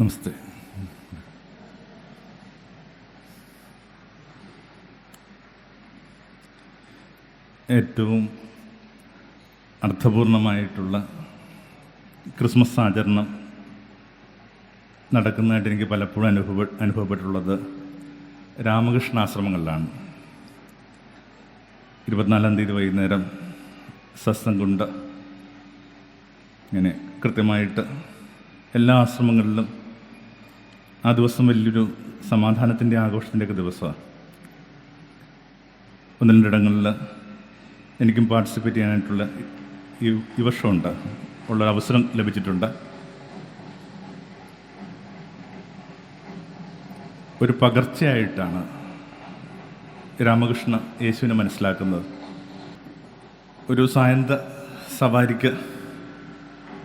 നമസ്തേ. ഏറ്റവും അർത്ഥപൂർണമായിട്ടുള്ള ക്രിസ്മസ് ആചരണം നടക്കുന്നതായിട്ട് എനിക്ക് പലപ്പോഴും അനുഭവ അനുഭവപ്പെട്ടുള്ളത് രാമകൃഷ്ണാശ്രമങ്ങളിലാണ്. ഇരുപത്തിനാലാം തീയതി വൈകുന്നേരം സത്സംഗുണ്ട്. ഇങ്ങനെ കൃത്യമായിട്ട് എല്ലാ ആശ്രമങ്ങളിലും ആ ദിവസം വലിയൊരു സമാധാനത്തിന്റെ ആഘോഷത്തിന്റെയൊക്കെ ദിവസമാണ്. ഒന്ന് രണ്ടിടങ്ങളിൽ എനിക്കും പാർട്ടിസിപ്പേറ്റ് ചെയ്യാനായിട്ടുള്ള ഈ ഈ വർഷമുണ്ട്. ഉള്ള അവസരം ലഭിച്ചിട്ടുണ്ട്. ഒരു പകർച്ചയായിട്ടാണ് രാമകൃഷ്ണ യേശുവിനെ മനസ്സിലാക്കുന്നത്. ഒരു സായന്ത സവാരിക്ക്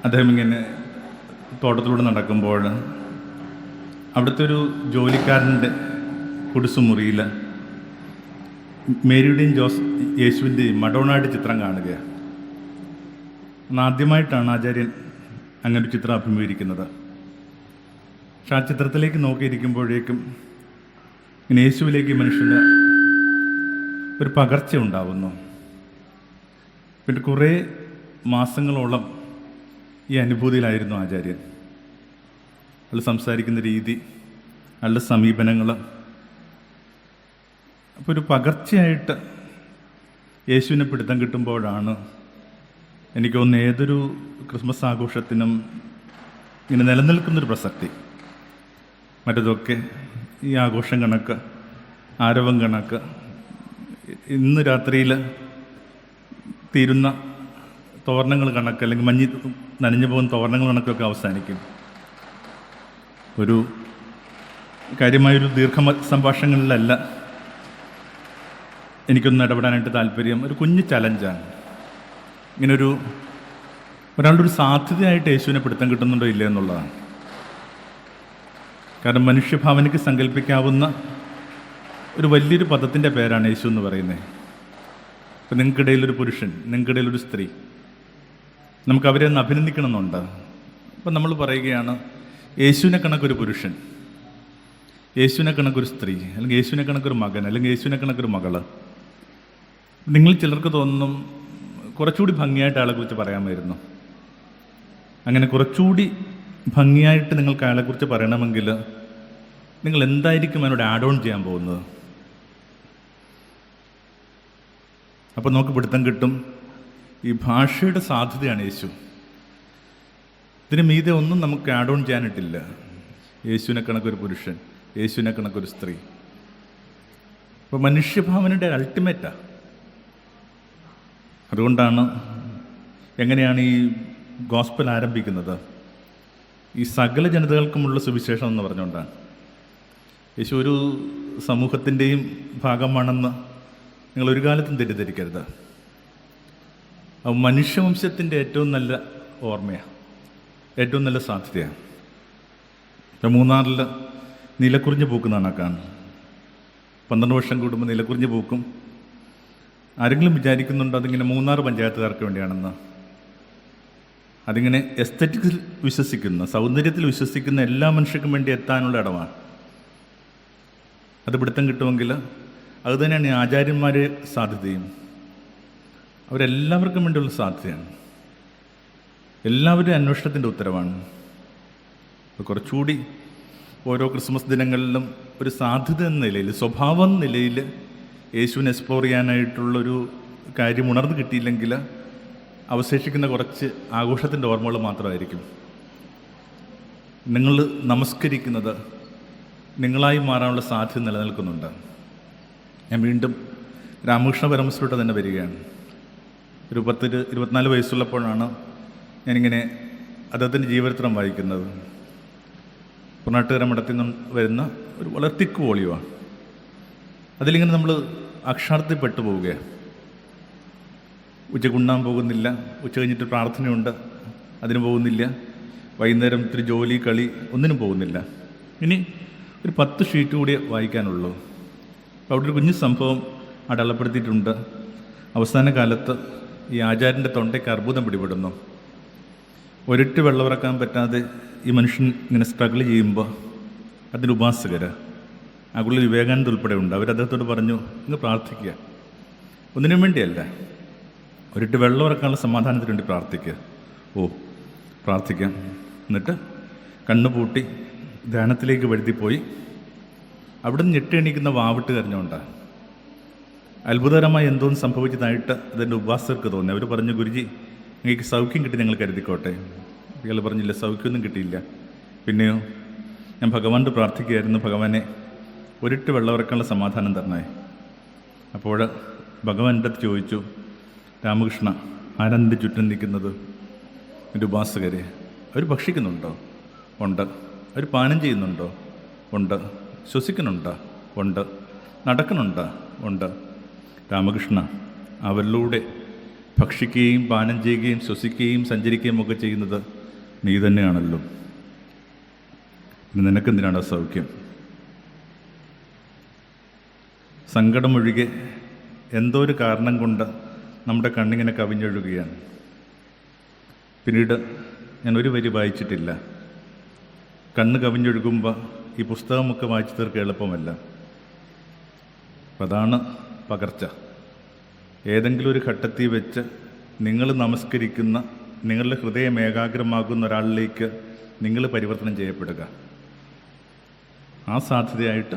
അദ്ദേഹം ഇങ്ങനെ തോട്ടത്തിലൂടെ നടക്കുമ്പോൾ അവിടുത്തെ ഒരു ജോലിക്കാരന്റെ കുടിസുമുറിയിൽ മേരിയുടെയും ജോസ് യേശുവിന്റെയും മഡോണയുടെ ചിത്രം കാണുകയാണ് ആദ്യമായിട്ടാണ് ആചാര്യൻ അങ്ങനെ ഒരു ചിത്രം അഭിമുഖീകരിക്കുന്നത്. പക്ഷെ ആ ചിത്രത്തിലേക്ക് നോക്കിയിരിക്കുമ്പോഴേക്കും ഇങ്ങനെ യേശുവിലേക്ക് മനുഷ്യന് ഒരു പകർച്ച ഉണ്ടാവുന്നു. പിന്നെ കുറേ മാസങ്ങളോളം ഈ അനുഭൂതിയിലായിരുന്നു ആചാര്യൻ. അയാൾ സംസാരിക്കുന്ന രീതി അയാളുടെ സമീപനങ്ങൾ അപ്പോൾ ഒരു പകർച്ചയായിട്ട് യേശുവിനെ പിടുത്തം കിട്ടുമ്പോഴാണ് എനിക്ക് തോന്നുന്നു ഏതൊരു ക്രിസ്മസ് ആഘോഷത്തിനും ഇങ്ങനെ നിലനിൽക്കുന്നൊരു പ്രസക്തി. മറ്റതൊക്കെ ഈ ആഘോഷം കണക്ക് ആരവം കണക്ക് ഇന്ന് രാത്രിയിൽ തീരുന്ന തോരണങ്ങൾ കണക്ക് അല്ലെങ്കിൽ മഞ്ഞ് നനഞ്ഞു പോകുന്ന തോരണങ്ങൾ കണക്കൊക്കെ അവസാനിക്കും. ഒരു കാര്യമായൊരു ദീർഘ സംഭാഷണങ്ങളിലല്ല എനിക്കൊന്ന് ഇടപെടാനായിട്ട് താല്പര്യം. ഒരു കുഞ്ഞു ചലഞ്ചാണ് ഇങ്ങനൊരു ഒരാളുടെ ഒരു സാധ്യതയായിട്ട് യേശുവിനെ പിടുത്തം കിട്ടുന്നുണ്ടോ ഇല്ല എന്നുള്ളതാണ്. കാരണം മനുഷ്യഭാവനയ്ക്ക് സങ്കല്പിക്കാവുന്ന ഒരു വലിയൊരു പദത്തിന്റെ പേരാണ് യേശു എന്ന് പറയുന്നത്. ഇപ്പം നിങ്ങൾക്കിടയിലൊരു പുരുഷൻ നിങ്ങൾക്കിടയിലൊരു സ്ത്രീ നമുക്ക് അവരെ ഒന്ന് അഭിനന്ദിക്കണമെന്നുണ്ട് അപ്പം നമ്മൾ പറയുകയാണ് യേശുവിനെ കണക്കൊരു പുരുഷൻ. യേശുവിനെ കണക്കൊരു സ്ത്രീ. അല്ലെങ്കിൽ യേശുവിനെ കണക്കൊരു മകൻ. അല്ലെങ്കിൽ യേശുവിനെ കണക്കൊരു മകൾ. നിങ്ങൾ ചിലർക്ക് തോന്നും കുറച്ചുകൂടി ഭംഗിയായിട്ട് ആളെ കുറിച്ച് പറയാമായിരുന്നു. അങ്ങനെ കുറച്ചുകൂടി ഭംഗിയായിട്ട് നിങ്ങൾക്ക് അയാളെക്കുറിച്ച് പറയണമെങ്കിൽ നിങ്ങൾ എന്തായിരിക്കും അതിനോട് ആഡ് ഓൺ ചെയ്യാൻ പോകുന്നത്? അപ്പോൾ നമുക്ക് പിടുത്തം കിട്ടും. ഈ ഭാഷയുടെ സാധ്യതയാണ് യേശു. ഇതിന് മീതെ ഒന്നും നമുക്ക് ആഡ് ഓൺ ചെയ്യാനായിട്ടില്ല യേശുവിനെ കണക്കൊരു പുരുഷൻ യേശുവിനെ കണക്കൊരു സ്ത്രീ. അപ്പോൾ മനുഷ്യഭാവനയുടെ അൾട്ടിമേറ്റാണ് അതുകൊണ്ടാണ് എങ്ങനെയാണ് ഈ ഗോസ്പൽ ആരംഭിക്കുന്നത്. ഈ സകല ജനതകൾക്കുമുള്ള സുവിശേഷം എന്ന് പറഞ്ഞുകൊണ്ടാണ്. യേശു ഒരു സമൂഹത്തിന്റെയും ഭാഗമാണെന്ന് നിങ്ങൾ ഒരു കാലത്തും തെറ്റിദ്ധരിക്കരുത്. മനുഷ്യവംശത്തിന്റെ ഏറ്റവും നല്ല ഓർമ്മയാണ് ഏറ്റവും നല്ല സാധ്യതയാണ്. ഇപ്പം മൂന്നാറിൽ നിലക്കുറിഞ്ഞ് പൂക്കുന്ന കണക്കാണ് പന്ത്രണ്ട് വർഷം കൂടുമ്പോൾ നിലക്കുറിഞ്ഞ് പൂക്കും. ആരെങ്കിലും വിചാരിക്കുന്നുണ്ടോ അതിങ്ങനെ മൂന്നാർ പഞ്ചായത്തുകാർക്ക് വേണ്ടിയാണെന്ന്? അതിങ്ങനെ എസ്തറ്റിക്സിൽ വിശ്വസിക്കുന്ന സൗന്ദര്യത്തിൽ വിശ്വസിക്കുന്ന എല്ലാ മനുഷ്യർക്കും വേണ്ടി എത്താനുള്ള ഇടമാണ്. അത് പിടുത്തം കിട്ടുമെങ്കിൽ അതുതന്നെയാണ് ഈ ആചാര്യന്മാരെ സാധ്യതയും. അവരെല്ലാവർക്കും വേണ്ടിയുള്ള സാധ്യതയാണ്. എല്ലാവരും അന്വേഷണത്തിന്റെ ഉത്തരവാണ്. കുറച്ചുകൂടി ഓരോ ക്രിസ്മസ് ദിനങ്ങളിലും ഒരു സാധ്യത എന്ന നിലയിൽ സ്വഭാവം നിലയിൽ യേശുവിനെ എക്സ്പ്ലോർ ചെയ്യാനായിട്ടുള്ളൊരു കാര്യം ഉണർന്നു കിട്ടിയില്ലെങ്കിൽ അവശേഷിക്കുന്ന കുറച്ച് ആഘോഷത്തിന്റെ ഓർമ്മകൾ മാത്രമായിരിക്കും. നിങ്ങൾ നമസ്കരിക്കുന്നത് നിങ്ങളായി മാറാനുള്ള സാധ്യത നിലനിൽക്കുന്നുണ്ട്. ഞാൻ വീണ്ടും രാമകൃഷ്ണ പരമശ്വരോട്ട് തന്നെ വരികയാണ്. ഒരു പത്ത് ഇരുപത്തിനാല് വയസ്സുള്ളപ്പോഴാണ് ഞാനിങ്ങനെ അദ്ദേഹത്തിന്റെ ജീവചരിത്രം വായിക്കുന്നത്. പുറനാട്ടുകര മഠത്തിൽ നിന്ന് വരുന്ന ഒരു വളരെ തിക്ക് വോളിയുമാണ് അതിലിങ്ങനെ നമ്മൾ അക്ഷാർത്ഥത്തിൽ പോവുകയാണ് ഉച്ചയ്ക്ക് ഉണ്ണാൻ പോകുന്നില്ല. ഉച്ച കഴിഞ്ഞിട്ട് പ്രാർത്ഥനയുണ്ട്. അതിന് പോകുന്നില്ല. വൈകുന്നേരം ഇത്തിരി ജോലി കളി ഒന്നിനും പോകുന്നില്ല. ഇനി ഒരു പത്ത് ഷീറ്റ് കൂടി വായിക്കാനുള്ളൂ. അപ്പോൾ അവിടെ ഒരു കുഞ്ഞു സംഭവം അടയാളപ്പെടുത്തിയിട്ടുണ്ട്. അവസാന കാലത്ത് ഈ ആചാര്യന്റെ തൊണ്ടയ്ക്ക് അർബുദം പിടിപെടുന്നു. ഒരിട്ട് വെള്ളമിറക്കാൻ പറ്റാതെ ഈ മനുഷ്യൻ ഇങ്ങനെ സ്ട്രഗിൾ ചെയ്യുമ്പോൾ അതിന്റെ ഉപാസകർ പുള്ളി വിവേകാനന്ദ ഉൾപ്പെടെ ഉണ്ട്. അവർ അദ്ദേഹത്തോട് പറഞ്ഞു ഇങ്ങ് പ്രാർത്ഥിക്കുക. ഒന്നിനും വേണ്ടിയല്ല. ഒരിട്ട് വെള്ളം ഇറക്കാനുള്ള സമാധാനത്തിന് വേണ്ടി പ്രാർത്ഥിക്കുക. ഓ പ്രാർത്ഥിക്കാം. എന്നിട്ട് കണ്ണു പൂട്ടി ധ്യാനത്തിലേക്ക് വഴുതിപ്പോയി അവിടെ നിന്ന് ഞെട്ടി എണീക്കുന്ന വാവിട്ട് കരഞ്ഞുകൊണ്ടാണ് അത്ഭുതകരമായി എന്തോന്ന് സംഭവിച്ചതായിട്ട് അതിന്റെ ഉപാസകർക്ക് തോന്നി. അവർ പറഞ്ഞു ഗുരുജി നിങ്ങൾക്ക് സൗഖ്യം കിട്ടി ഞങ്ങൾ കരുതിക്കോട്ടെ. ഇയാൾ പറഞ്ഞില്ല സൗഖ്യമൊന്നും കിട്ടിയില്ല. പിന്നെയോ ഞാൻ ഭഗവാനോട് പ്രാർത്ഥിക്കുകയായിരുന്നു ഭഗവാനെ ഒരിട്ട് വെള്ളമിറക്കാനുള്ള സമാധാനം തരണേ. അപ്പോൾ ഭഗവാൻ എന്റെ അടുത്ത് ചോദിച്ചു രാമകൃഷ്ണ ആനന്ദിന്റെ ചുറ്റും നിൽക്കുന്നത്? എന്റെ ഉപാസകരെ. അവർ ഭക്ഷിക്കുന്നുണ്ടോ? ഉണ്ട്. അവർ പാനം ചെയ്യുന്നുണ്ടോ? ഉണ്ട്. ശ്വസിക്കുന്നുണ്ടോ? ഉണ്ട്. നടക്കുന്നുണ്ടോ? ഉണ്ട്. രാമകൃഷ്ണ അവരിലൂടെ ഭക്ഷിക്കുകയും പാനം ചെയ്യുകയും ശ്വസിക്കുകയും സഞ്ചരിക്കുകയും ഒക്കെ ചെയ്യുന്നത് നീ തന്നെയാണല്ലോ. നിനക്കെന്തിനാണ് അസൗഖ്യം സൗഖ്യം? സങ്കടമൊഴികെ എന്തോ ഒരു കാരണം കൊണ്ട് നമ്മുടെ കണ്ണിങ്ങനെ കവിഞ്ഞൊഴുകുകയാണ്. പിന്നീട് ഞാൻ ഒരു വരി വായിച്ചിട്ടില്ല. കണ്ണ് കവിഞ്ഞൊഴുകുമ്പോൾ ഈ പുസ്തകമൊക്കെ വായിച്ചു തീർക്കുക എളുപ്പമല്ല. അതാണ് പകർച്ച. ഏതെങ്കിലും ഒരു ഘട്ടത്തിൽ വെച്ച് നിങ്ങൾ നമസ്കരിക്കുന്ന നിങ്ങളുടെ ഹൃദയം ഏകാഗ്രമാകുന്ന ഒരാളിലേക്ക് നിങ്ങൾ പരിവർത്തനം ചെയ്യപ്പെടുക. ആ സാധ്യതയായിട്ട്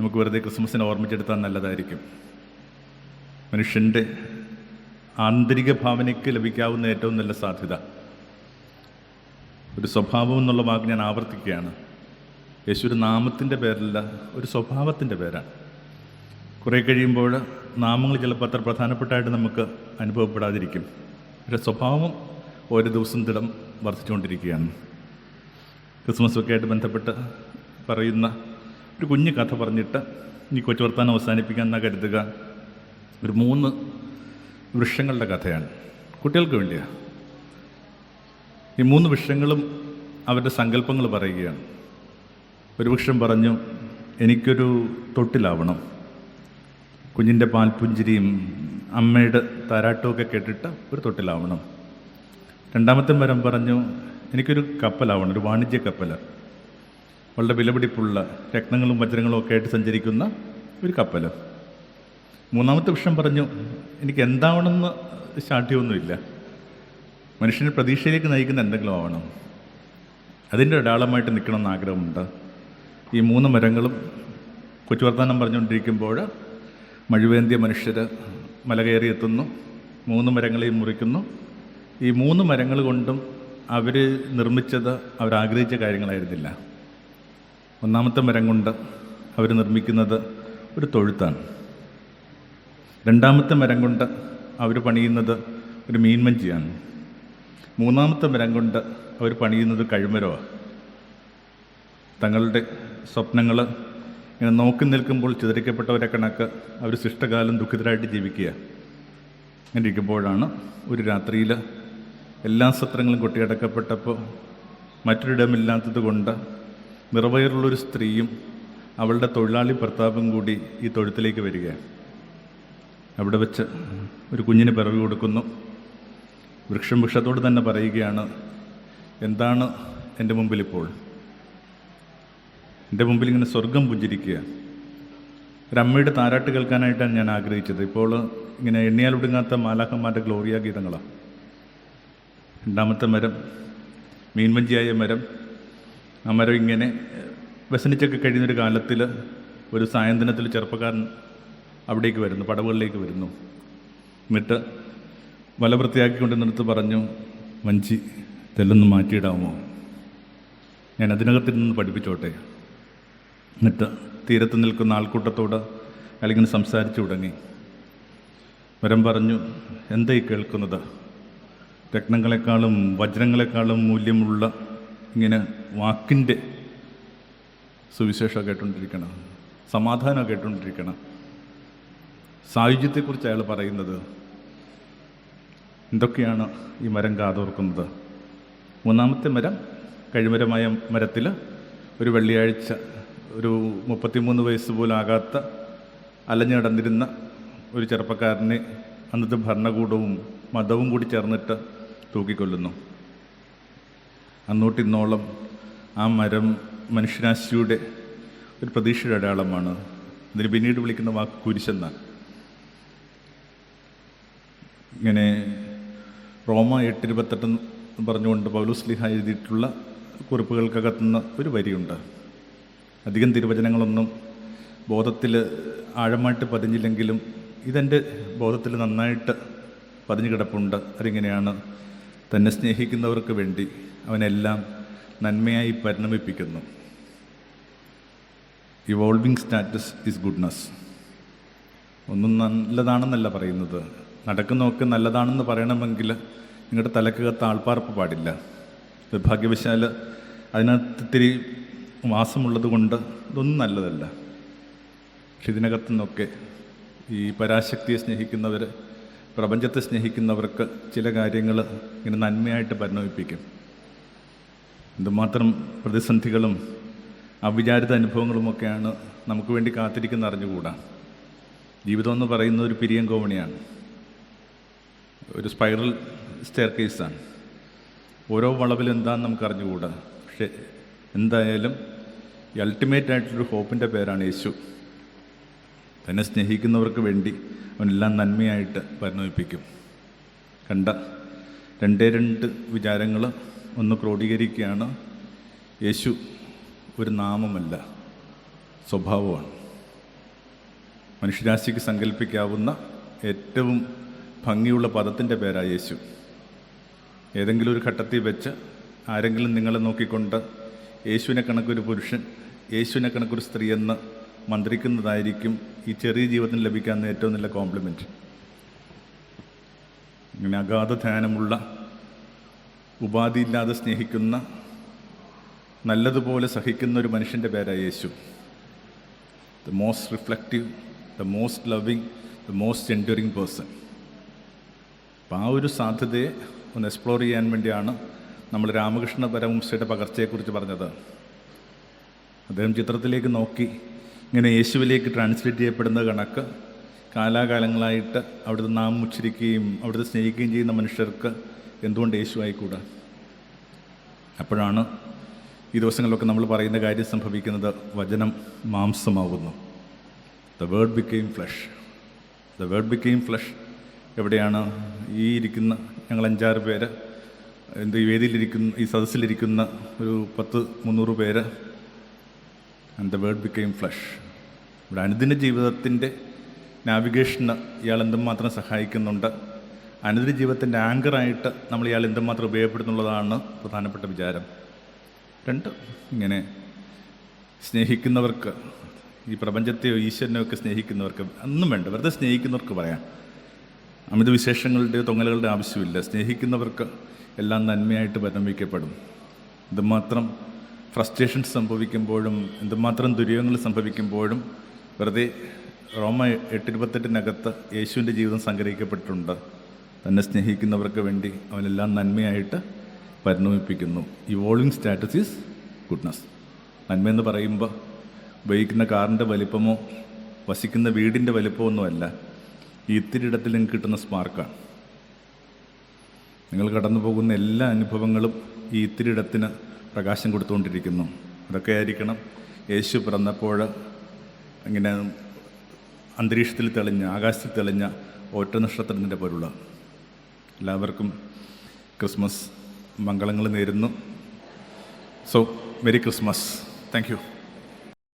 നമുക്ക് വെറുതെ ക്രിസ്മസിനെ ഓർമ്മിച്ചെടുത്താൽ നല്ലതായിരിക്കും. മനുഷ്യന്റെ ആന്തരിക ഭാവനയ്ക്ക് ലഭിക്കാവുന്ന ഏറ്റവും നല്ല സാധ്യത. ഒരു സ്വഭാവം എന്നുള്ള വാക്ക് ഞാൻ ആവർത്തിക്കുകയാണ്. യേശു ഒരു നാമത്തിന്റെ പേരല്ല ഒരു സ്വഭാവത്തിന്റെ പേരാണ്. കുറേ കഴിയുമ്പോൾ നാമങ്ങൾ ചിലപ്പോൾ അത്ര പ്രധാനപ്പെട്ടായിട്ട് നമുക്ക് അനുഭവപ്പെടാതിരിക്കും. ഒരു സ്വഭാവം ഓരോ ദിവസം ദിടം വർദ്ധിച്ചുകൊണ്ടിരിക്കുകയാണ്. ക്രിസ്മസ് ഒക്കെ ആയിട്ട് ബന്ധപ്പെട്ട് പറയുന്ന ഒരു കുഞ്ഞു കഥ പറഞ്ഞിട്ട് ഈ കൊച്ചു വർത്താനം അവസാനിപ്പിക്കാൻ കരുതുക? ഒരു മൂന്ന് വൃക്ഷങ്ങളുടെ കഥയാണ്. കുട്ടികൾക്ക് വേണ്ടിയാണ് ഈ മൂന്ന് വൃക്ഷങ്ങളും അവരുടെ സങ്കല്പങ്ങൾ പറയുകയാണ്. ഒരു വൃക്ഷം പറഞ്ഞു എനിക്കൊരു തൊട്ടിലാവണം. കുഞ്ഞിന്റെ പാൽപുഞ്ചിരിയും അമ്മയുടെ താരാട്ടുമൊക്കെ കേട്ടിട്ട് ഒരു തൊട്ടിലാവണം. രണ്ടാമത്തെ മരം പറഞ്ഞു എനിക്കൊരു കപ്പലാവണം ഒരു വാണിജ്യ കപ്പൽ വളരെ വിലപിടിപ്പുള്ള രത്നങ്ങളും വജ്രങ്ങളും ഒക്കെ ആയിട്ട് സഞ്ചരിക്കുന്ന ഒരു കപ്പൽ മൂന്നാമത്തെ വിഷം പറഞ്ഞു എനിക്ക് എന്താവണമെന്ന് ശാഠ്യമൊന്നുമില്ല. മനുഷ്യനെ പ്രതീക്ഷയിലേക്ക് നയിക്കുന്ന എന്തെങ്കിലും ആവണം. അതിന്റെ ഒരാളമായിട്ട് നിൽക്കണമെന്ന് ആഗ്രഹമുണ്ട്. ഈ മൂന്ന് മരങ്ങളും കൊച്ചു വർത്താനം പറഞ്ഞുകൊണ്ടിരിക്കുമ്പോൾ മഴുവേന്തിയ മനുഷ്യർ മല കയറി എത്തുന്നു മൂന്ന് മരങ്ങളെയും മുറിക്കുന്നു. ഈ മൂന്ന് മരങ്ങൾ കൊണ്ടും അവർ നിർമ്മിച്ചത് അവരാഗ്രഹിച്ച കാര്യങ്ങളായിരുന്നില്ല. ഒന്നാമത്തെ മരം കൊണ്ട് അവർ നിർമ്മിക്കുന്നത് ഒരു തൊഴുത്താണ്. രണ്ടാമത്തെ മരം കൊണ്ട് അവർ പണിയുന്നത് ഒരു മീൻമഞ്ചിയാണ്. മൂന്നാമത്തെ മരം കൊണ്ട് അവർ പണിയുന്നത് കഴിമരമാണ് തങ്ങളുടെ സ്വപ്നങ്ങൾ ഇങ്ങനെ നോക്കി നിൽക്കുമ്പോൾ ചിതറിക്കപ്പെട്ടവരെ കണക്ക് അവർ ശിഷ്ടകാലം ദുഃഖിതരായിട്ട് ജീവിക്കുക. അങ്ങനെ ഇരിക്കുമ്പോഴാണ് ഒരു രാത്രിയിൽ എല്ലാ സത്രങ്ങളും കൊട്ടിയടക്കപ്പെട്ടപ്പോൾ മറ്റൊരിടമില്ലാത്തത് കൊണ്ട് നിറവയറുള്ളൊരു സ്ത്രീയും അവളുടെ തൊഴിലാളി ഭർത്താവും കൂടി ഈ തൊഴുത്തിലേക്ക് വരികയാണ് അവിടെ വെച്ച് ഒരു കുഞ്ഞിന് പിറവി കൊടുക്കുന്നു. വൃക്ഷം വൃക്ഷത്തോട് തന്നെ പറയുകയാണ് എന്താണ് എന്റെ മുമ്പിൽ ഇപ്പോൾ എന്റെ മുമ്പിൽ ഇങ്ങനെ സ്വർഗം പുഞ്ചിരിക്കുക. ഒരമ്മയുടെ താരാട്ട് കേൾക്കാനായിട്ടാണ് ഞാൻ ആഗ്രഹിച്ചത്. ഇപ്പോൾ ഇങ്ങനെ എണ്ണിയാൽ ഒടുങ്ങാത്ത മാലാഖന്മാരുടെ ഗ്ലോറിയ ഗീതങ്ങളാണ് രണ്ടാമത്തെ മരം മീൻവഞ്ചിയായ മരം. ആ മരം ഇങ്ങനെ വ്യസനിച്ചൊക്കെ കഴിയുന്നൊരു കാലത്തിൽ ഒരു സായന്തനത്തിൽ ചെറുപ്പക്കാരൻ അവിടേക്ക് വരുന്നു പടവുകളിലേക്ക് വരുന്നു. എന്നിട്ട് വല വൃത്തിയാക്കിക്കൊണ്ട് നിർത്ത് പറഞ്ഞു വഞ്ചി തെല്ലൊന്ന് മാറ്റിയിടാമോ? ഞാൻ അതിനകത്തിൽ നിന്ന് പഠിപ്പിച്ചോട്ടെ. എന്നിട്ട് തീരത്ത് നിൽക്കുന്ന ആൾക്കൂട്ടത്തോട് അയാളിങ്ങനെ സംസാരിച്ചു തുടങ്ങി. വരം പറഞ്ഞു എന്തായി കേൾക്കുന്നത്? രത്നങ്ങളെക്കാളും വജ്രങ്ങളെക്കാളും മൂല്യമുള്ള ഇങ്ങനെ വാക്കിന്റെ സുവിശേഷം കേട്ടുകൊണ്ടിരിക്കണം സമാധാനം കേട്ടുകൊണ്ടിരിക്കണം സായുജ്യത്തെക്കുറിച്ച് അയാൾ പറയുന്നത് എന്തൊക്കെയാണ് ഈ മരം കാതോർക്കുന്നത്? മൂന്നാമത്തെ മരം കഴിമരമായ മരത്തിൽ ഒരു വെള്ളിയാഴ്ച ഒരു മുപ്പത്തിമൂന്ന് വയസ്സ് പോലും ആകാത്ത അലഞ്ഞു നടന്നിരുന്ന ഒരു ചെറുപ്പക്കാരനെ അന്നത്തെ ഭരണകൂടവും മതവും കൂടി ചേർന്നിട്ട് തൂക്കിക്കൊല്ലുന്നു. അന്നോട്ടിന്നോളം ആ മരം മനുഷ്യരാശിയുടെ ഒരു പ്രതീക്ഷയുടെ അടയാളമാണ്. ഇതിന് പിന്നീട് വിളിക്കുന്ന വാക്ക് കുരിശെന്നാണ് ഇങ്ങനെ റോമ എട്ടിരുപത്തെട്ടെന്ന് പറഞ്ഞുകൊണ്ട് പൗലുസ്ലിഹ എഴുതിയിട്ടുള്ള കുറിപ്പുകൾക്കകത്തുനിന്ന് ഒരു വരിയുണ്ട്. അധികം തിരുവചനങ്ങളൊന്നും ബോധത്തിൽ ആഴമായിട്ട് പതിഞ്ഞില്ലെങ്കിലും ഇതെന്റെ ബോധത്തിൽ നന്നായിട്ട് പതിഞ്ഞു കിടപ്പുണ്ട്. അതിങ്ങനെയാണ് തന്നെ സ്നേഹിക്കുന്നവർക്ക് വേണ്ടി അവനെല്ലാം നന്മയായി പരിണമിപ്പിക്കുന്നു. ഇവോൾവിങ് സ്റ്റാറ്റസ് ഈസ് ഗുഡ്നസ് ഒന്നും നല്ലതാണെന്നല്ല പറയുന്നത്. നടക്കുന്നതൊക്കെ നല്ലതാണെന്ന് പറയണമെങ്കിൽ നിങ്ങളുടെ തലക്കകത്ത് ആൾപ്പാർപ്പ് പാടില്ല. നിർഭാഗ്യവശാൽ അതിനകത്ത് ഇത്തിരി വാസമുള്ളത് കൊണ്ട് ഇതൊന്നും നല്ലതല്ല. പക്ഷെ ഇതിനകത്തു നിന്നൊക്കെ ഈ പരാശക്തിയെ സ്നേഹിക്കുന്നവർ പ്രപഞ്ചത്തെ സ്നേഹിക്കുന്നവർക്ക് ചില കാര്യങ്ങൾ ഇങ്ങനെ നന്മയായിട്ട് പരിണമിപ്പിക്കും. എന്തുമാത്രം പ്രതിസന്ധികളും അവിചാരിത അനുഭവങ്ങളുമൊക്കെയാണ് നമുക്ക് വേണ്ടി കാത്തിരിക്കുന്ന അറിഞ്ഞുകൂടാ. ജീവിതം എന്ന് പറയുന്ന ഒരു പിരിയം കോമണിയാണ്. ഒരു സ്പൈറൽ സ്റ്റെയർ കേസാണ് ഓരോ വളവിൽ എന്താണെന്ന് നമുക്ക് അറിഞ്ഞുകൂടാ പക്ഷെ എന്തായാലും ഈ അൾട്ടിമേറ്റ് ആയിട്ടൊരു ഹോപ്പിന്റെ പേരാണ് യേശു. തന്നെ സ്നേഹിക്കുന്നവർക്ക് വേണ്ടി അവനെല്ലാം നന്മയായിട്ട് പരിണമിപ്പിക്കും. കണ്ട രണ്ടേ രണ്ട് വിചാരങ്ങൾ ഒന്ന് ക്രോഡീകരിക്കുകയാണ്. യേശു ഒരു നാമമല്ല സ്വഭാവമാണ്. മനുഷ്യരാശിക്ക് സങ്കല്പിക്കാവുന്ന ഏറ്റവും ഭംഗിയുള്ള പദത്തിന്റെ പേരാണ് യേശു. ഏതെങ്കിലും ഒരു ഘട്ടത്തിൽ വെച്ച് ആരെങ്കിലും നിങ്ങളെ നോക്കിക്കൊണ്ട് യേശുവിനെ കണക്കൊരു പുരുഷൻ യേശുവിനെ കണക്കൊരു സ്ത്രീ എന്ന് മന്ത്രിക്കുന്നതായിരിക്കും ഈ ചെറിയ ജീവിതത്തിന് ലഭിക്കാവുന്ന ഏറ്റവും നല്ല കോംപ്ലിമെന്റ് ഇങ്ങനെ അഗാധ ധ്യാനമുള്ള ഉപാധിയില്ലാതെ സ്നേഹിക്കുന്ന നല്ലതുപോലെ സഹിക്കുന്ന ഒരു മനുഷ്യന്റെ പേരാ Yesu. The most reflective the most loving the most enduring person അപ്പം ആ ഒരു സാധ്യതയെ ഒന്ന് എക്സ്പ്ലോർ ചെയ്യാൻ വേണ്ടിയാണ് നമ്മൾ രാമകൃഷ്ണ പരമംശയുടെ പകർച്ചയെക്കുറിച്ച് പറഞ്ഞത്. അദ്ദേഹം ചിത്രത്തിലേക്ക് നോക്കി ഇങ്ങനെ യേശുവിലേക്ക് ട്രാൻസ്ലേറ്റ് ചെയ്യപ്പെടുന്ന കണക്ക് കാലാകാലങ്ങളായിട്ട് അവിടുത്തെ നാം ഉച്ചരിക്കുകയും അവിടുത്തെ സ്നേഹിക്കുകയും ചെയ്യുന്ന മനുഷ്യർക്ക് എന്തുകൊണ്ട് യേശു ആയിക്കൂടാ? അപ്പോഴാണ് ഈ ദിവസങ്ങളിലൊക്കെ നമ്മൾ പറയുന്ന കാര്യം സംഭവിക്കുന്നത് വചനം മാംസമാവുന്നു the word became flesh the word became flesh എവിടെയാണ് ഈ ഇരിക്കുന്ന ഞങ്ങൾ അഞ്ചാറ് പേര് എന്ത് ഈ വേദിയിലിരിക്കുന്ന ഈ സദസ്സിലിരിക്കുന്ന ഒരു പത്ത് മുന്നൂറ് പേര് and the word became flesh ഇവിടെ അനുദിന ജീവിതത്തിന്റെ നാവിഗേഷന് ഇയാൾ എന്തുമാത്രം സഹായിക്കുന്നുണ്ട്? അനുദിന ജീവിതത്തിന്റെ ആങ്കറായിട്ട് നമ്മൾ ഇയാൾ എന്തുമാത്രം ഉപയോഗപ്പെടുന്നുള്ളതാണ് പ്രധാനപ്പെട്ട വിചാരം. രണ്ട് ഇങ്ങനെ സ്നേഹിക്കുന്നവർക്ക് ഈ പ്രപഞ്ചത്തെയോ ഈശ്വരനെയോ ഒക്കെ സ്നേഹിക്കുന്നവർക്ക് ഒന്നും വേണ്ട വെറുതെ സ്നേഹിക്കുന്നവർക്ക് പറയാം. അമിത വിശേഷങ്ങളുടെയോ തൊങ്ങലുകളുടെ ആവശ്യമില്ല. സ്നേഹിക്കുന്നവർക്ക് എല്ലാം നന്മയായിട്ട് പരിണമിക്കപ്പെടും. എന്തുമാത്രം ഫ്രസ്ട്രേഷൻ സംഭവിക്കുമ്പോഴും എന്തുമാത്രം ദുരിതങ്ങൾ സംഭവിക്കുമ്പോഴും വെറുതെ റോമ എട്ടിരുപത്തെട്ടിനകത്ത് യേശുവിന്റെ ജീവിതം സംഗ്രഹിക്കപ്പെട്ടിട്ടുണ്ട്. തന്നെ സ്നേഹിക്കുന്നവർക്ക് വേണ്ടി അവനെല്ലാം നന്മയായിട്ട് പരിണമിപ്പിക്കുന്നു. ഇവോൾവിങ് സ്റ്റാറ്റസ് ഈസ് ഗുഡ്നസ് നന്മയെന്ന് പറയുമ്പോൾ ഉപയോഗിക്കുന്ന കാറിന്റെ വലിപ്പമോ വസിക്കുന്ന വീടിന്റെ വലിപ്പമോ അല്ല ഈ ഇത്തിരി ഇടത്തിൽ നിങ്ങൾക്ക് കിട്ടുന്ന സ്മാർക്കാണ് നിങ്ങൾ കടന്നു പോകുന്ന എല്ലാ അനുഭവങ്ങളും ഈ ഇത്തിരി ഇടത്തിന് പ്രകാശം കൊടുത്തുകൊണ്ടിരിക്കുന്നു. അതൊക്കെ ആയിരിക്കണം. യേശു പിറന്നപ്പോൾ ഇങ്ങനെ അന്തരീക്ഷത്തിൽ തെളിഞ്ഞ ആകാശത്തിൽ തെളിഞ്ഞ ഒറ്റ നക്ഷത്രത്തിന്റെ പോലുള്ള എല്ലാവർക്കും ക്രിസ്മസ് മംഗളങ്ങൾ നേരുന്നു. So merry Christmas. താങ്ക്